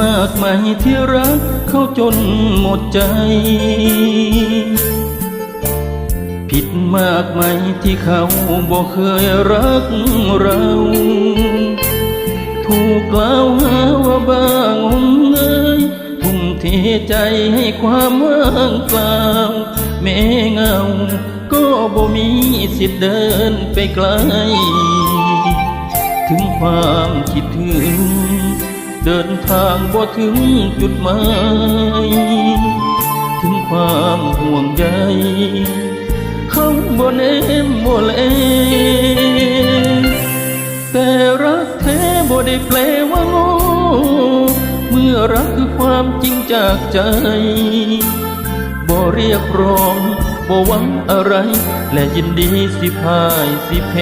มากมายที่รักเขาจนหมดใจ ผิดมากไหมที่เขาบอกเคยรักเรา ถูกกล่าวหาว่าบ้างมเงยทุ่มเทใจให้ความว่างเปล่าแม้เงา ก็บ่มีสิทธิ์เดินไปไกล ถึงความคิดถึง เดินทางบ่ถึงจุดหมาย ถึงความห่วงใยเขาบ่เนมบ่เลแต่รักแท้บ่ได้แปลว่าโง่เมื่อรักคือความจริงจากใจบ่เรียกร้องบ่หวังอะไร และยินดีสิพายสิเพ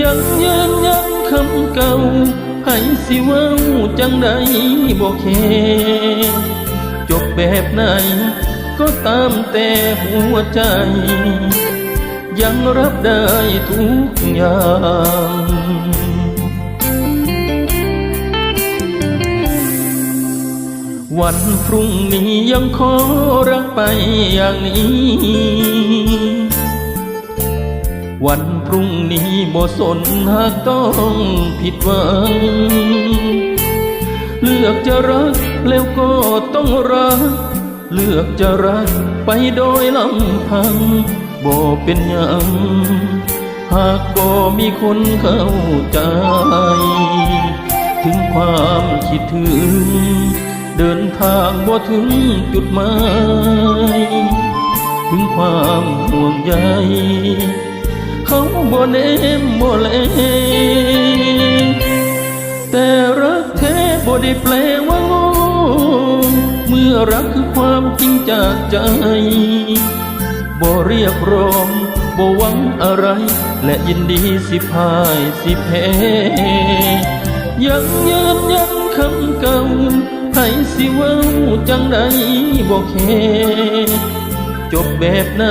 ยังยืนยันคำเก่า ให้สิเว้าจังใดบ่แคจบแบบไหนก็ตามแต่หัวใจ ยังรับได้ทุกอย่างวันพรุ่งนี้ยังขอรักไปอย่างนี้ วันพรุ่งนี้บ่สนหากต้องผิดหวัง เลือกจะรักแล้วก็ต้องรัก เลือกจะรักไปโดยลำพังบ่เป็นหยัง หากบ่มีคนเข้าใจ ถึงความคิดถึง เดินทางบ่ถึงจุดหมาย ถึงความห่วงใย เขาบ่เนมบ่เลแต่รักแท้บ่ได้แปลว่าโง่เมื่อรักคือความจริงจากใจบ่เรียกร้องบ่หวังอะไร และยินดีสิพายสิแพ้ยังยืนยันคำเก่าให้สิเว้าจังใดบ่แค่จบแบบไหน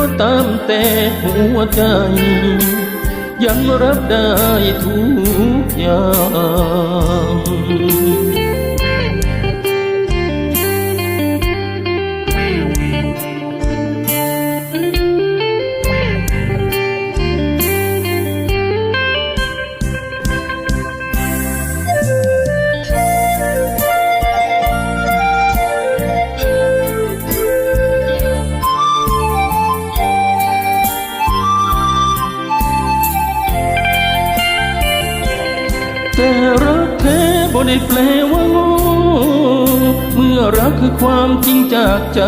ก็ตามแต่หัวใจ ยังรับได้ทุกอย่าง บ่ได้แปลว่าโง่เมื่อรักคือความจริงจากใจ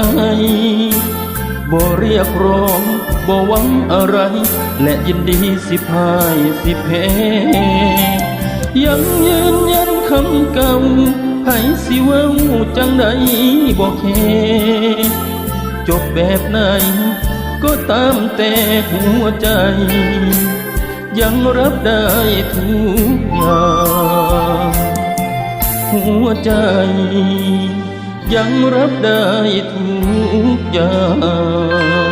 บ่เรียกร้องบ่หวังอะไร และยินดีสิพายสิเพยังยืนยันคำเก่าให้สิเว้าจังใดบ่แค่จบแบบไหนก็ตามแต่หัวใจ ยังรับได้ทุกอย่าง หัวใจ ยังรับได้ทุกอย่าง